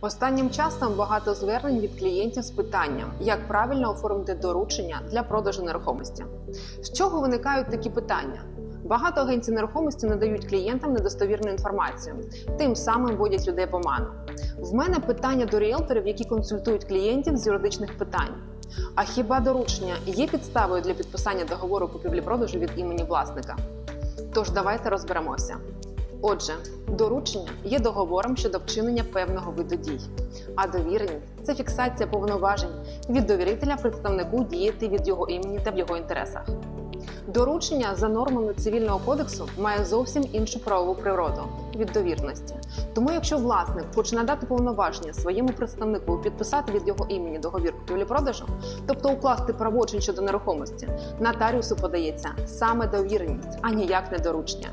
Останнім часом багато звернень від клієнтів з питанням, як правильно оформити доручення для продажу нерухомості. З чого виникають такі питання? Багато агенцій нерухомості надають клієнтам недостовірну інформацію, тим самим вводять людей в оману. В мене питання до ріелторів, які консультують клієнтів з юридичних питань. А хіба доручення є підставою для підписання договору купівлі-продажу від імені власника? Тож давайте розберемося. Отже, доручення є договором щодо вчинення певного виду дій, а довіреність це фіксація повноважень від довірителя представнику діяти від його імені та в його інтересах. Доручення за нормами цивільного кодексу має зовсім іншу правову природу від довірності. Тому, якщо власник хоче надати повноваження своєму представнику підписати від його імені договір купівлі-продажу, тобто укласти правочин щодо нерухомості, нотаріусу подається саме довіреність, а ніяк не доручення.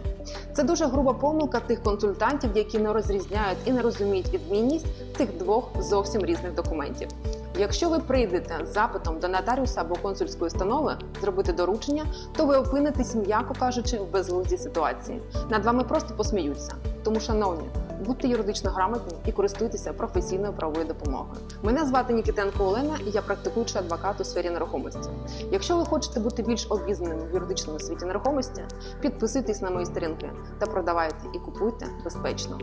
Це дуже груба помилка тих консультантів, які не розрізняють і не розуміють відмінність цих двох зовсім різних документів. Якщо ви прийдете з запитом до нотаріуса або консульської установи зробити доручення, то ви опинитесь, м'яко кажучи, в безглуздій ситуації. Над вами просто посміються. Тому, шановні, будьте юридично грамотні і користуйтеся професійною правовою допомогою. Мене звати Нікітенко Олена, і я практикуючий адвокат у сфері нерухомості. Якщо ви хочете бути більш обізнаними в юридичному світі нерухомості, підписуйтесь на мої сторінки та продавайте і купуйте безпечно.